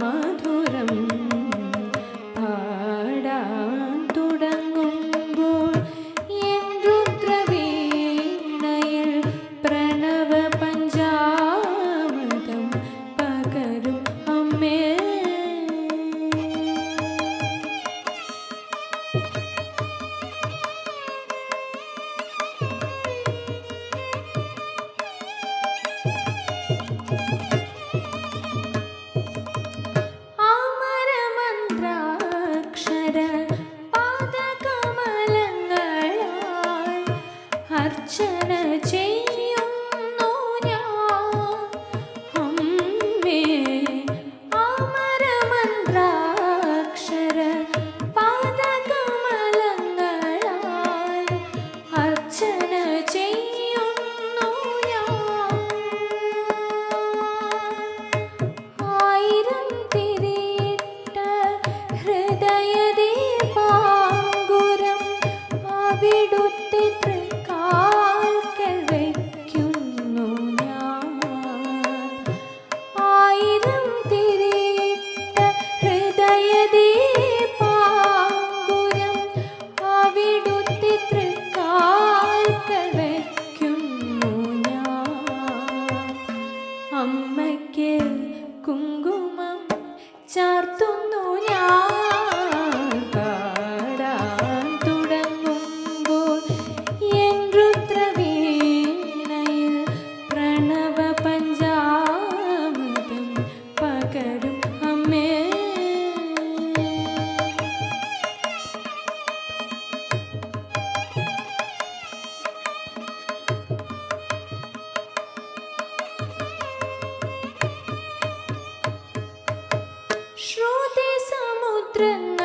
মাধু అర్చన చేయ tren.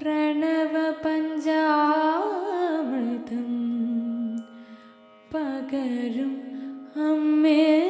പ്രണവപഞ്ചാമൃതം പകരും അമ്മേ.